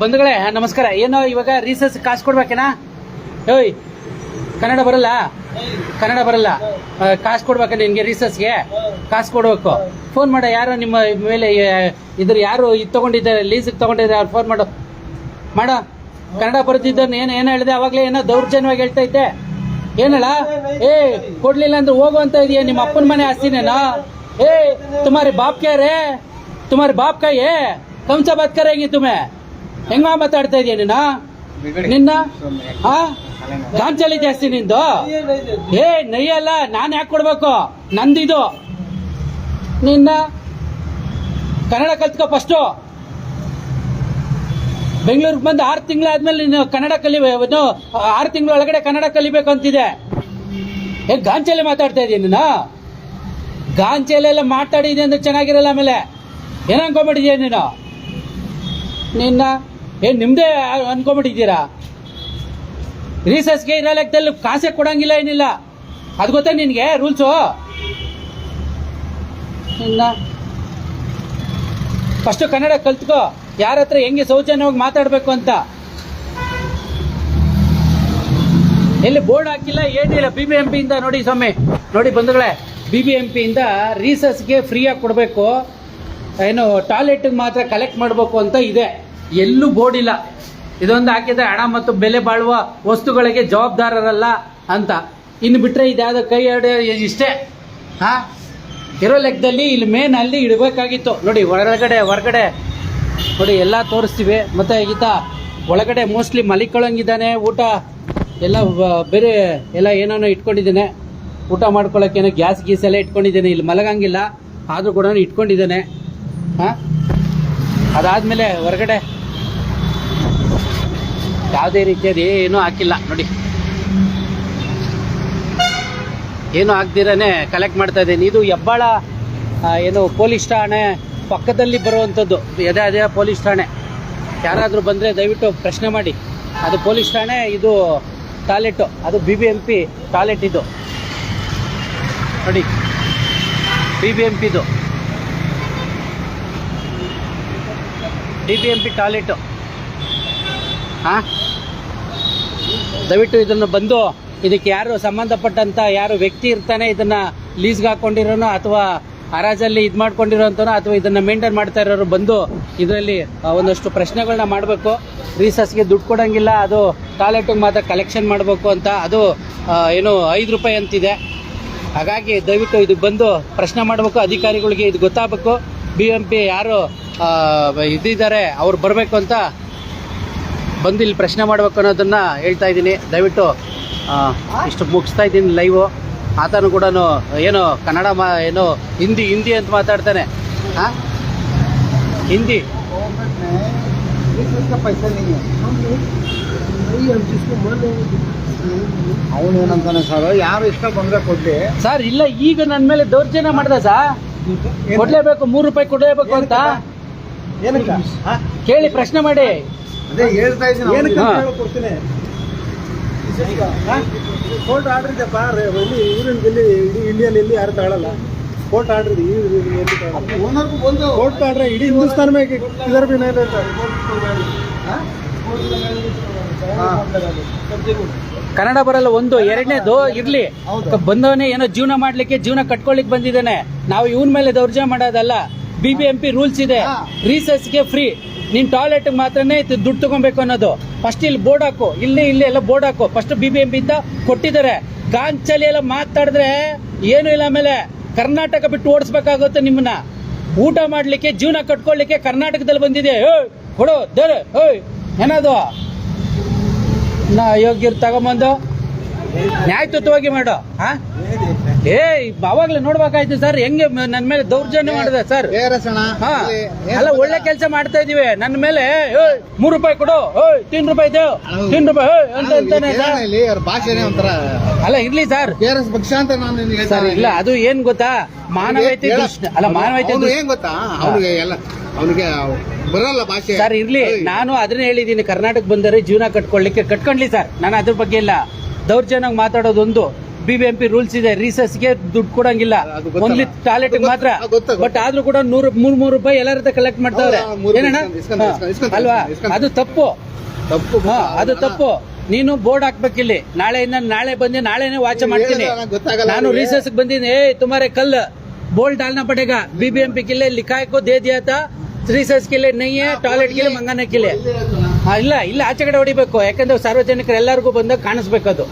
ಬಂಧುಗಳೇ, ನಮಸ್ಕಾರ. ಏನೋ ಇವಾಗ ರೀಸರ್ಚ್ ಕಾಸು ಕೊಡ್ಬೇಕೇನಾ? ಏಯ್, ಕನ್ನಡ ಬರಲ್ಲ? ಕನ್ನಡ ಬರಲ್ಲ. ಕಾಸು ಕೊಡ್ಬೇಕ ನಿನ್ಗೆ ರೀಸರ್ಚ್ಗೆ ಕಾಸು ಕೊಡ್ಬೇಕು. ಫೋನ್ ಮಾಡೋ, ಯಾರು ನಿಮ್ಮ ಮೇಲೆ ಇದ್ರ ಯಾರು ಇದು ತಗೊಂಡಿದ್ದಾರೆ ಲೀಸಿಗೆ ತಗೊಂಡಿದ್ದಾರೆ, ಅವ್ರು ಫೋನ್ ಮಾಡು. ಮಾಡೋ. ಕನ್ನಡ ಬರ್ತಿದ್ದನ್ನು ಏನು ಏನು ಹೇಳಿದೆ? ಅವಾಗಲೇ ಏನೋ ದೌರ್ಜನ್ಯವಾಗಿ ಹೇಳ್ತಾ ಇದ್ದೆ. ಏನಲ್ಲ? ಏ, ಕೊಡ್ಲಿಲ್ಲ ಅಂದ್ರೆ ಹೋಗು ಅಂತ ಇದೆಯಾ, ನಿಮ್ಮ ಅಪ್ಪನ ಮನೆ ಆಸ್ತಿನೇನಾ? ಏ, ತುಮಾರಿ ಬಾಪ್ ಕ್ಯಾ ರೇ ತುಮಾರಿ ಬಾಪ್ಕಾಯೇ? ಕಮ್ಸ ಬಾತ್ ಕರೇಂಗಿ ತುಮೆ? ಹೆಂಗ ಮಾತಾಡ್ತಾ ಇದೀಯ ನಿನ್ನ? ನಿನ್ನ ಹಾ ಗಾಂಚಲಿ ಜಾಸ್ತಿ ನಿಂದು? ಏ ನೈಯಲ್ಲ ನಾನು ಯಾಕೆ ಕೊಡ್ಬೇಕು? ನಂದಿದು. ನಿನ್ನ ಕನ್ನಡ ಕಲ್ತ್ಕೋ ಫಸ್ಟು ಬೆಂಗಳೂರಿಗೆ ಬಂದು ಆರು ತಿಂಗಳಾದ್ಮೇಲೆ ನೀನು ಕನ್ನಡ ಕಲಿಬೇಕು ಆರು ತಿಂಗಳ ಒಳಗಡೆ ಕನ್ನಡ ಕಲಿಬೇಕು ಅಂತಿದೆ. ಏ ಗಾಂಚಲಿ ಮಾತಾಡ್ತಾ ಇದೀಯ ನೀನು? ಗಾಂಚಲಿ ಎಲ್ಲ ಮಾತಾಡಿದೆ ಅಂದ್ರೆ ಚೆನ್ನಾಗಿರಲ್ಲ ಆಮೇಲೆ? ಏನ್ ಅನ್ಕೊಂಬಿಟ್ಟಿದ್ಯಾ ನೀನು? ನಿನ್ನ ಏನ್ ನಿಮ್ಮದೇ ಅನ್ಕೊಂಬಿಟ್ಟಿದ್ದೀರಾ ರೀಸಸ್ಗೆ ಇರೋ ಲೆಕ್ಕದಲ್ಲಿ ಕಾಸೆ ಕೊಡಂಗಿಲ್ಲ ಏನಿಲ್ಲ. ಅದು ಗೊತ್ತಾ ನಿನಗೆ ರೂಲ್ಸು ನಿನ್ನ ಫಸ್ಟ್ ಕನ್ನಡ ಕಲ್ತ್ಕೋ, ಯಾರ ಹತ್ರ ಹೆಂಗೆ ಸೌಜನ್ಯವಾಗಿ ಮಾತಾಡಬೇಕು ಅಂತ. ಎಲ್ಲಿ ಬೋರ್ಡ್ ಹಾಕಿಲ್ಲ, ಏನಿಲ್ಲ ಬಿ ಬಿ ಎಂ ಪಿಯಿಂದ ನೋಡಿ ಸ್ವಾಮಿ, ನೋಡಿ ಬಂಧುಗಳೇ ಬಿ ಬಿ ಎಂ ಪಿಯಿಂದ ರೀಸಸ್ಗೆ ಫ್ರೀಯಾಗಿ ಕೊಡಬೇಕು. ಏನು ಟಾಯ್ಲೆಟ್ಗೆ ಮಾತ್ರ ಕಲೆಕ್ಟ್ ಮಾಡಬೇಕು ಅಂತ ಇದೆ. ಎಲ್ಲೂ ಬೋರ್ಡ್ ಇಲ್ಲ. ಇದೊಂದು ಹಾಕಿದ್ರೆ ಹಣ ಮತ್ತು ಬೆಲೆ ಬಾಳುವ ವಸ್ತುಗಳಿಗೆ ಜವಾಬ್ದಾರರಲ್ಲ ಅಂತ. ಇನ್ನು ಬಿಟ್ಟರೆ ಇದ್ಯಾವುದೋ ಕೈ ಎರಡು ಇಷ್ಟೇ. ಹಾಂ? ಇರೋ ಲೆಕ್ಕದಲ್ಲಿ ಇಲ್ಲಿ ಮೇನ್ ಅಲ್ಲಿ ಇಡಬೇಕಾಗಿತ್ತು. ನೋಡಿ ಹೊರಗಡೆ ಹೊರಗಡೆ. ನೋಡಿ ಎಲ್ಲ ತೋರಿಸ್ತೀವಿ. ಮತ್ತು ಈತ ಒಳಗಡೆ ಮೋಸ್ಟ್ಲಿ ಮಲಿಕೊಳ್ಳಂಗಿದ್ದಾನೆ. ಊಟ ಎಲ್ಲ ಬೇರೆ ಎಲ್ಲ ಏನೇನೋ ಇಟ್ಕೊಂಡಿದ್ದಾನೆ. ಊಟ ಮಾಡ್ಕೊಳ್ಳೋಕ್ಕೇನೋ ಗ್ಯಾಸ್ ಗೀಸ್ ಎಲ್ಲ ಇಟ್ಕೊಂಡಿದ್ದಾನೆ. ಇಲ್ಲಿ ಮಲಗಂಗಿಲ್ಲ. ಆದರೂ ಕೂಡ ಇಟ್ಕೊಂಡಿದ್ದಾನೆ. ಹಾಂ? ಅದಾದಮೇಲೆ ಹೊರಗಡೆ ಯಾವುದೇ ರೀತಿಯಾದ ಏನೂ ಹಾಕಿಲ್ಲ, ನೋಡಿ. ಏನು ಆಗ್ದಿರನೇ ಕಲೆಕ್ಟ್ ಮಾಡ್ತಾ ಇದ್ದೀನಿ. ಇದು ಹೆಬ್ಬಾಳ ಏನು ಪೊಲೀಸ್ ಠಾಣೆ ಪಕ್ಕದಲ್ಲಿ ಬರುವಂಥದ್ದು. ಎದೆ ಅದೇ ಪೊಲೀಸ್ ಠಾಣೆ. ಯಾರಾದರೂ ಬಂದರೆ ದಯವಿಟ್ಟು ಪ್ರಶ್ನೆ ಮಾಡಿ. ಅದು ಪೊಲೀಸ್ ಠಾಣೆ, ಇದು ಟಾಯ್ಲೆಟು, ಅದು B B M P toilet ಇದು. ನೋಡಿ B B M ಪಿದು B B M P toilet. ಹಾಂ ದಯವಿಟ್ಟು ಇದನ್ನು ಬಂದು, ಇದಕ್ಕೆ ಯಾರು ಸಂಬಂಧಪಟ್ಟಂತ ಯಾರು ವ್ಯಕ್ತಿ ಇರ್ತಾನೆ ಇದನ್ನ ಲೀಸ್ಗೆ ಹಾಕೊಂಡಿರೋನೋ ಅಥವಾ ಹರಾಜಲ್ಲಿ ಇದು ಮಾಡ್ಕೊಂಡಿರೋಂಥನೋ ಅಥವಾ ಇದನ್ನ ಮೇಂಟೈನ್ ಮಾಡ್ತಾ ಇರೋರು ಬಂದು ಇದರಲ್ಲಿ ಒಂದಷ್ಟು ಪ್ರಶ್ನೆಗಳನ್ನ ಮಾಡಬೇಕು. ರೀಸರ್ಸ್ಗೆ ದುಡ್ಡು ಕೊಡಂಗಿಲ್ಲ, ಅದು ಟಾಯ್ಲೆಟಿಗೆ ಮಾತ್ರ ಕಲೆಕ್ಷನ್ ಮಾಡಬೇಕು ಅಂತ, ಅದು ಏನು ಐದು ರೂಪಾಯಿ ಅಂತಿದೆ. ಹಾಗಾಗಿ ದಯವಿಟ್ಟು ಇದು ಬಂದು ಪ್ರಶ್ನೆ ಮಾಡಬೇಕು, ಅಧಿಕಾರಿಗಳಿಗೆ ಇದು ಗೊತ್ತಾಗಬೇಕು. ಬಿ ಎಂ ಪಿ ಯಾರು ಇದಿದ್ದಾರೆ, ಅವ್ರು ಬರಬೇಕು ಅಂತ ಬಂದು ಇಲ್ಲಿ ಪ್ರಶ್ನೆ ಮಾಡ್ಬೇಕು ಅನ್ನೋದನ್ನು ಹೇಳ್ತಾ ಇದ್ದೀನಿ. ದಯವಿಟ್ಟು ಇಷ್ಟು ಮುಗಿಸ್ತಾ ಇದ್ದೀನಿ ಲೈವು ಆತನು ಕೂಡ ಏನು ಕನ್ನಡ ಮಾ ಏನು ಹಿಂದಿ ಹಿಂದಿ ಅಂತ ಮಾತಾಡ್ತಾನೆ. ಹಾಂ ಹಿಂದಿ. ಅವನೇನಂತಾನೆ ಸರ್ ಯಾರು ಇಷ್ಟ ಬಂದ್ರೆ ಕೊಡ್ಲಿ. ಸರ್ ಇಲ್ಲ ಈಗ ನನ್ನ ಮೇಲೆ ದೌರ್ಜನ್ಯ ಮಾಡ್ದೆ ಸರ್ ಕೊಡ್ಲೇಬೇಕು ಮೂರು ರೂಪಾಯಿ ಕೊಡಲೇಬೇಕು ಅಂತ. ಕೇಳಿ ಪ್ರಶ್ನೆ ಮಾಡಿ. ಅದೇ ಹೇಳ್ತಾ ಇದ್ದೀನಿ ಕೊಡ್ತೀನಿ. ಕೋರ್ಟ್ ಆರ್ಡರ್ ಇದೆಪ್ಪ ಇಲ್ಲಿ ಊರಿನ ಇಲ್ಲಿ ಇಡೀ ಇಂಡಿಯಲ್ಲಿ ಇಲ್ಲಿ ಯಾರು ತಗೊಳ್ಳಲ್ಲ ಕೋರ್ಟ್ ಆರ್ಡರ್ ಇದೆ ಈ ಓನರ್ಗೂ ಬಂದು ಕೋರ್ಟ್ ಆರ್ಡ್ರೆ ಇಡೀ ಹಿಂದೂಸ್ತಾನ ಮೇಲೆ ಇದರ ಬಿಲ್ ಕನ್ನಡ ಬರಲ್ಲ ಒಂದು ಎರಡನೇದು ಇರ್ಲಿ. ಬಂದವನೇ ಏನೋ ಜೀವನ ಮಾಡ್ಲಿಕ್ಕೆ ಜೀವನ ಕಟ್ಕೊಳ್ಲಿಕ್ಕೆ ಬಂದಿದ್ದಾನೆ. ನಾವು ಇವನ್ ಮೇಲೆ ದೌರ್ಜನ್ಯ ಮಾಡೋದಲ್ಲ. ಬಿಬಿಎಂಪಿ ರೂಲ್ಸ್ ಇದೆ. ರೀಸರ್ಚ್ಗೆ ಫ್ರೀ ನೀನ್ ಟಾಯ್ಲೆಟ್ ಮಾತ್ರನೇ ದುಡ್ಡು ತಗೊಬೇಕು ಅನ್ನೋದು. ಫಸ್ಟ್ ಇಲ್ಲಿ ಬೋರ್ಡ್ ಹಾಕು. ಇಲ್ಲಿ ಇಲ್ಲಿ ಎಲ್ಲ ಬೋರ್ಡ್ ಹಾಕು. First B B M B ಅಂತ ಕೊಟ್ಟಿದ್ದಾರೆ. ಗಾಂಚಲಿ ಎಲ್ಲ ಮಾತಾಡಿದ್ರೆ ಏನು ಇಲ್ಲ ಆಮೇಲೆ. ಕರ್ನಾಟಕ ಬಿಟ್ಟು ಓಡಿಸ್ಬೇಕಾಗುತ್ತೆ ನಿಮ್ಮನ್ನ. ಊಟ ಮಾಡ್ಲಿಕ್ಕೆ, ಜೀವನ ಕಟ್ಕೊಳ್ಲಿಕ್ಕೆ ಕರ್ನಾಟಕದಲ್ಲಿ ಬಂದಿದೆ. ಕೊಡು ದರ್ ಏನದು ನಾ ಯೋಗ್ಯರು ತಗೊಂಬಂದು. ನ್ಯಾಯಯುತವಾಗಿ ಮಾಡು. ಹಾ? ಏ ಅವಾಗ್ಲೇ ನೋಡ್ಬೇಕಾಯ್ತು ಸರ್ ಹೆಂಗೆ ನನ್ನ ನನ್ ಮೇಲೆ ದೌರ್ಜನ್ಯ ಮಾಡಿದೆ ಸರ್. ಅಲ್ಲ ಒಳ್ಳೆ ಕೆಲಸ ಮಾಡ್ತಾ ಇದೀವಿ. ನನ್ನ ಮೇಲೆ ಮೂರ್ ರೂಪಾಯಿ ಕೊಡು. ತಿನ್ ರೂಪಾಯಿ ದೇವ್ ತೀನ್ ರೂಪಾಯಿ ಅಂತ. ಭಾಷೆನೇ ಒಂಥರ ಅಲ್ಲ ಇರ್ಲಿ ಸರ್. ಪಕ್ಷ ಅಂತ ನಾನು ಸರ್ ಇಲ್ಲ ಅದು ಏನ್ ಗೊತ್ತಾ? ದೃಷ್ಟಿ ಅಲ್ಲ ಏನ್ ಗೊತ್ತಾ? ಅವನಿಗೆ ಎಲ್ಲ ಅವನಿಗೆ ಬರಲ್ಲ ಭಾಷೆ. ಸರ್ ಇರ್ಲಿ. ನಾನು ಅದನ್ನ ಹೇಳಿದ್ದೀನಿ. ಕರ್ನಾಟಕ ಬಂದರೆ ಜೀವನ ಕಟ್ಕೊಳ್ಳಿಕ್ಕೆ ಕಟ್ಕೊಂಡ್ಲಿ ಸರ್. ನಾನು ಅದ್ರ ಬಗ್ಗೆ ಇಲ್ಲ. ದೌರ್ಜನ್ಯ ಮಾತಾಡೋದೊಂದು. B B M P rules ಇದೆ ರೀಸಸ್ಗೆ ದುಡ್ಡು ಕೊಡಂಗಿಲ್ಲ ಅದು ಗೊತ್ತಲ್ಲ. ಓನ್ಲಿ ಟಾಯ್ಲೆಟ್ ಅದು ಗೊತ್ತ- ಮಾತ್ರ ಅದು ಗೊತ್ತ, ಗೊತ್ತ. ಬಟ್ ಆದ್ರೂ ಕೂಡ ನೂರು ಮೂರ್ ಮೂರು ರೂಪಾಯಿ ಎಲ್ಲರ ಕಲೆಕ್ಟ್ ಮಾಡ್ತಾವ್ರೆ ಹೌದಾ? ಮೂರು ಏನಣ್ಣ ಇಸ್ಕೊಂಡ್- ಇಸ್ಕೊಂಡ್- ಹಾ. ಇಸ್ಕೊಂಡ್- ಇಸ್ಕೊಂಡ್- ಅಲ್ವಾ ಇಸ್ಕೊಂಡ್- ಅದು ತಪ್ಪು ತಪ್ಪು ಹಾ ಅದು ತಪ್ಪು ನೀನು ಬೋರ್ಡ್ ಹಾಕ್ಬೇಕಿಲ್ಲಿ ನಾಳೆಯಿಂದ ನಾಳೆ ಬಂದು ನಾಳೆನೆ ವಾಚ ಮಾಡ್ತೀನಿ ಹೇಳಿದ್ರೆ ನಂಗ್ ಗೊತ್ತಾಗಲ್ಲ ನಾನು ಅವ್ರಿಗೆ. ರಿಸರ್ಚ್ ಬಂದಿನಿ ಏ तुम्हारे कल बोल डालना पड़ेगा बीबीएमपी के लिए लिखाई को दे दिया था रिसर्च के लिए नहीं है टॉयलेट के लिए मंगाने के लिए ಹಾ, ಇಲ್ಲ ಇಲ್ಲ ಆಚೆ ಕಡೆ ಹೊಡಿಬೇಕು. ಯಾಕಂದ್ರೆ ಸಾರ್ವಜನಿಕರು ಎಲ್ಲರಿಗೂ ಬಂದಾಗ ಕಾಣಿಸ್ಬೇಕದು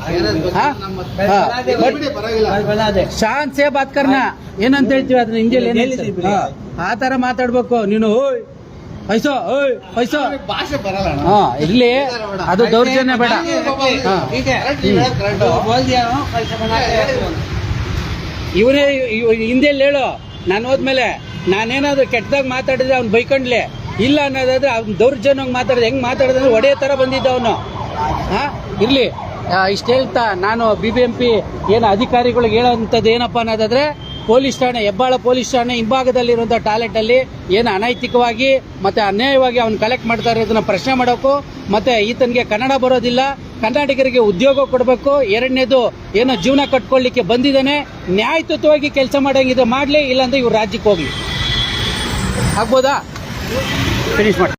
ಶಾಂತ್ ಸೇ ಬಾತ್ ಕರ್ನ ಏನಂತ ಹೇಳ್ತೀವಿ ಅದನ್ನ ಹಿಂದಿಯಲ್ಲಿ ಏನ್ ಹೇಳ್ತೀವಿ? ಹಾ. ಆ ತರ ಮಾತಾಡ್ಬೇಕು. ನೀನು ಓಯ್ ಐಸೋ ಓಯ್ ಐಸೋ ಭಾಷೆ ಬರಲ್ಲ ಅಣ್ಣ. ಹಾ ಇರ್ಲಿ. ಅದು ದೌರ್ಜನ್ಯ ಬೇಡ. ಇವನೇ ಹಿಂದೆಲ್ಲಿ ಹೇಳು. ನಾನು ಹೋದ್ಮೇಲೆ ನಾನೇನಾದ್ರು ಕೆಟ್ಟದಾಗ ಮಾತಾಡಿದ್ರೆ ಅವ್ನು ಬೈಕೊಂಡ್ಲೆ. ಇಲ್ಲ ಅನ್ನೋದಾದ್ರೆ ಅವ್ನು ದೌರ್ಜನ್ಯವಾಗಿ ಮಾತಾಡಿದ್ರೆ ಹೆಂಗ್ ಮಾತಾಡಿದ್ರೆ ಒಡೆಯ ಥರ ಬಂದಿದ್ದ ಅವನು. ಹಾ? ಇರ್ಲಿ. ಇಷ್ಟು ಹೇಳ್ತಾ, ನಾನು ಬಿ ಬಿ ಎಂ ಪಿ ಏನು ಅಧಿಕಾರಿಗಳಿಗೆ ಹೇಳೋಂಥದ್ದು ಏನಪ್ಪ ಅನ್ನೋದಾದರೆ, ಪೊಲೀಸ್ ಠಾಣೆ, ಹೆಬ್ಬಾಳ ಪೊಲೀಸ್ ಠಾಣೆ ಹಿಂಭಾಗದಲ್ಲಿರುವಂಥ ಟಾಯ್ಲೆಟಲ್ಲಿ ಏನು ಅನೈತಿಕವಾಗಿ ಮತ್ತೆ ಅನ್ಯಾಯವಾಗಿ ಅವ್ನು ಕಲೆಕ್ಟ್ ಮಾಡ್ತಾ ಇರೋದನ್ನ ಪ್ರಶ್ನೆ ಮಾಡೋಕು, ಮತ್ತೆ ಈತನಿಗೆ ಕನ್ನಡ ಬರೋದಿಲ್ಲ ಕನ್ನಡಿಗರಿಗೆ ಉದ್ಯೋಗ ಕೊಡಬೇಕು, ಎರಡನೇದು ಏನೋ ಜೀವನ ಕಟ್ಕೊಳ್ಳಿಕ್ಕೆ ಬಂದಿದ್ದಾನೆ ನ್ಯಾಯಯುತವಾಗಿ ಕೆಲಸ ಮಾಡೋಂಗಿದ್ರೆ ಮಾಡಲಿ, ಇಲ್ಲಾಂದ್ರೆ ಇವ್ರು ರಾಜ್ಯಕ್ಕೆ ಹೋಗ್ಲಿ. ಆಗ್ಬೋದಾ? ಫಿನಿಶ್ ಮಾಡಿ